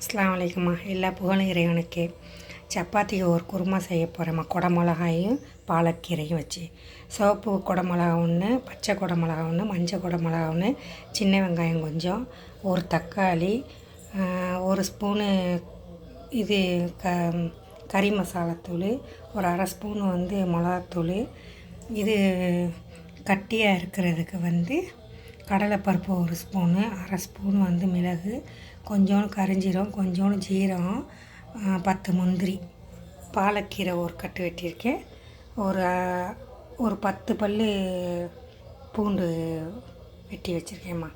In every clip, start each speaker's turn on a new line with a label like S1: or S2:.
S1: அஸ்லாம் வலைக்கம்மா எல்லா புகழும் இறைவனுக்கு. சப்பாத்திக்கு ஒரு குருமா செய்ய போகிறேம்மா குடை மிளகாயும் பாலக்கீரையும் வச்சு. சிவப்பு குடமிளகா ஒன்று பச்சை குடமிளகா ஒன்று மஞ்சள் குடமிளகா ஒன்று சின்ன வெங்காயம் கொஞ்சம் ஒரு தக்காளி ஒரு ஸ்பூனு இது க கறி மசாலாத்தூள் ஒரு அரை ஸ்பூன் வந்து மிளகாத்தூள். இது கட்டியாக இருக்கிறதுக்கு வந்து கடலைப்பருப்பு ஒரு ஸ்பூனு அரை ஸ்பூன் வந்து மிளகு கொஞ்சோண்டு கரிஞ்சீரகம் கொஞ்சோண்டு ஜீரகம் பத்து முந்திரி. பாலக்கீரை ஒரு கட்டு வெட்டியிருக்கேன். ஒரு ஒரு பத்து பல் பூண்டு வெட்டி வச்சுருக்கேம்மா.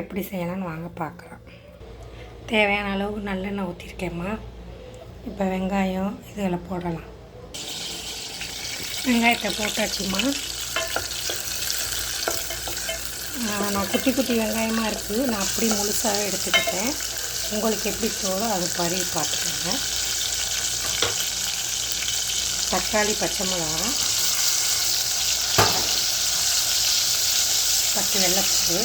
S1: எப்படி செய்யலாம்னு வாங்க பார்க்கலாம் தேவையான அளவு நல்லெண்ணெய் ஊற்றிருக்கேம்மா இப்போ வெங்காயம் இதில் போடலாம். வெங்காயத்தை போட்டாச்சும்மா. நான் குட்டி குட்டி வெங்காயமாக இருக்குது நான் அப்படி முழுசாக எடுத்துக்கிட்டேன். உங்களுக்கு எப்படி தோலோ அது பறி பார்த்துக்கோங்க. தக்காளி பச்சை மிளகா பத்து வெள்ளைப்பூ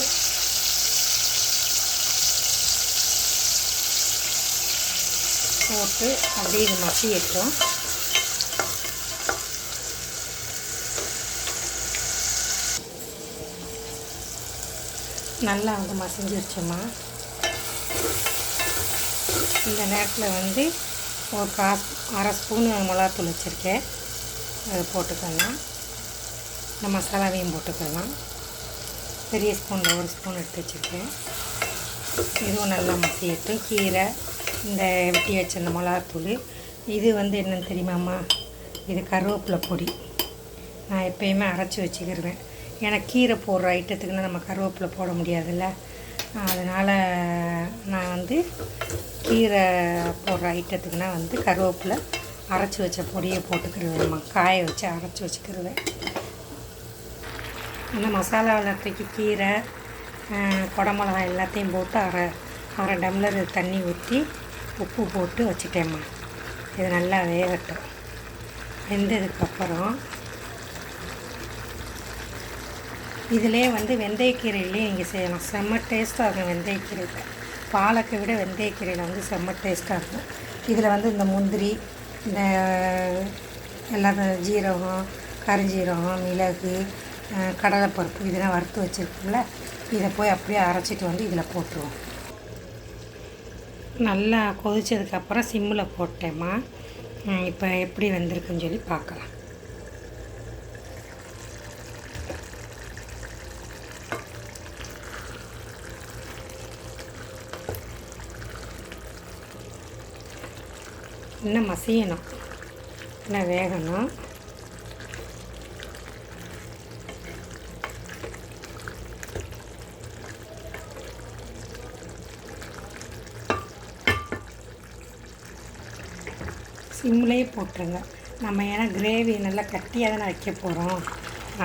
S1: போட்டு அப்படியே இது மசியட்டும். நல்லா வந்து மசிஞ்சிருச்சுமா இந்த நேரத்தில் வந்து ஒரு கா அரை ஸ்பூனு மிளகாத்தூள் வச்சுருக்கேன். அதை போட்டுக்கலாம். இந்த மசாலாவையும் போட்டுக்கலாம். பெரிய ஸ்பூனில் ஒரு ஸ்பூன் எடுத்து வச்சுருக்கேன். இதுவும் நல்லா மசியட்டு கீரை இந்த வெட்டி வச்ச இந்த மிளகாத்தூள். இது வந்து என்னென்னு தெரியுமாம்மா? இது கருவேப்பிலை பொடி. நான் எப்பயுமே அரைச்சி வச்சுக்கிடுவேன் ஏன்னா கீரை போடுற ஐட்டத்துக்குன்னா நம்ம கருவேப்பிலை போட முடியாதுல்ல. அதனால் நான் வந்து கீரை போடுற ஐட்டத்துக்குனா வந்து கருவேப்பிலை அரைச்சி வச்ச பொடியை போட்டுக்கிருவேன்மா காய வச்சு அரைச்சி வச்சுக்கிடுவேன் அந்த மசாலா வளர்த்துக்கு கீரை குடமிளகா எல்லாத்தையும் போட்டு அரை அரை டம்ளர் தண்ணி ஊற்றி உப்பு போட்டு வச்சுட்டேம்மா. இது நல்லா வேகட்டும். வெந்ததுக்கப்புறம் இதிலே வந்து வெந்தயக்கீரையிலே நீங்கள் செய்யலாம். செம்ம டேஸ்ட்டாக இருக்கும் வெந்தயக்கீரையில். பாலக்கை விட வெந்தயக்கீரையில் வந்து செம்ம டேஸ்ட்டாக இருக்கும். இதில் வந்து இந்த முந்திரி இந்த எல்லா ஜீரகம் கரிஞ்சீரகம் மிளகு கடலைப்பருப்பு இதெல்லாம் வறுத்து வச்சுருக்கோம்ல இதை போய் அப்படியே அரைச்சிட்டு வந்து இதில் போட்டுருவோம். நல்லா கொதிச்சதுக்கப்புறம் சிம்மில் போட்டேம்மா. இப்போ எப்படி வந்திருக்குன்னு சொல்லி பார்க்கலாம். இன்னும் மசியணும்? இன்னும் வேகணும்? சிம்லேயே போட்டுருங்க. நம்ம ஏன்னா கிரேவி நல்லா கட்டியாக தானே வைக்க போகிறோம்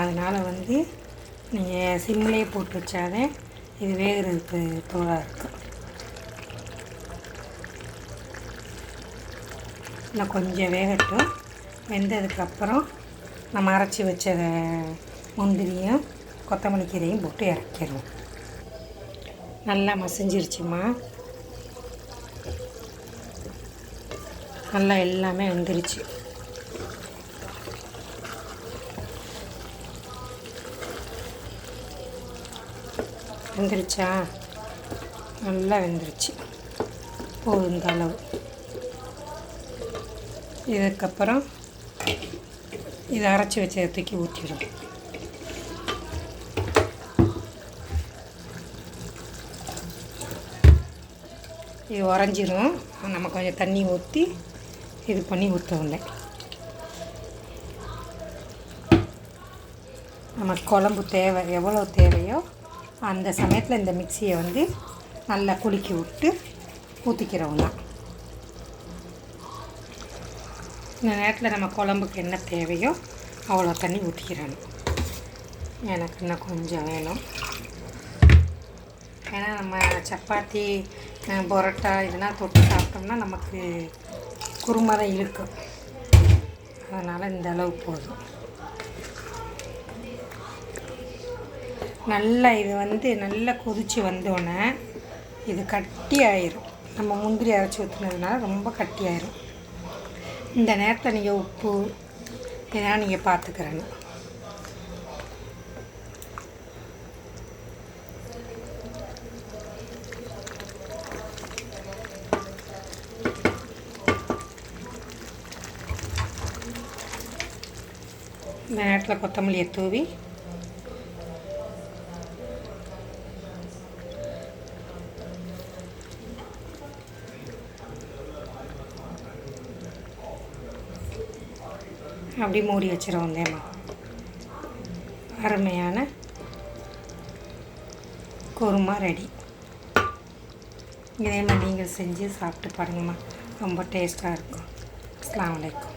S1: அதனால் வந்து நீங்கள் சிம்லேயே போட்டு வச்சாலே இது வேகிறதுக்கு தோலாக இருக்கும். இன்னும் கொஞ்சம் வேகட்டும். வெந்ததுக்கப்புறம் நம்ம அரைச்சி வச்ச முந்திரியும் கொத்தமல்லி கீரையும் போட்டு இறக்கிடுவோம் நல்லா மசிஞ்சிருச்சுமா? நல்லா எல்லாமே வெந்துருச்சு. வெந்துருச்சா? நல்லா வெந்துருச்சு. போதும் இந்த அளவு. இதுக்கப்புறம் இதை அரைச்சி வச்ச தூக்கி ஊற்றிடும் இது உறைஞ்சிரும். நம்ம கொஞ்சம் தண்ணி ஊற்றி இது பண்ணி ஊற்றவில்லை நமக்கு குழம்பு தேவை எவ்வளோ தேவையோ அந்த சமயத்தில் இந்த மிக்சியை வந்து நல்லா குலுக்கி விட்டு ஊற்றிக்கிறோம் தான் இந்த நேரத்தில் நம்ம குழம்புக்கு என்ன தேவையோ அவ்வளோ தண்ணி ஊற்றிக்கிறணும் எனக்கு இன்னும் கொஞ்சம் வேணும். ஏன்னா நம்ம சப்பாத்தி அஹ், பரோட்டா இதெல்லாம் தொட்டு சாப்பிட்டோம்னா நமக்கு குருமா தான் இருக்கும் அதனால் இந்த அளவு போதும். நல்லா இது வந்து நல்லா கொதித்து வந்தோடனே இது கட்டி ஆயிரும். நம்ம முந்திரி அரைச்சி ஊற்றுனதுனால ரொம்ப கட்டி ஆயிரும். இந்த நேரத்தில் நீங்கள் உப்பு இதெல்லாம் நீங்கள் பார்த்துக்கிறணும். இந்த நேரத்தில் கொத்தமல்லியை தூவி அப்படி மூடி வச்சிருவோம் தேமா அருமையான குருமா ரெடி. இதே மாதிரி நீங்கள் செஞ்சு சாப்பிட்டு பாருங்கம்மா. ரொம்ப டேஸ்ட்டாக இருக்கும். அஸ்லாம் வலைக்கம்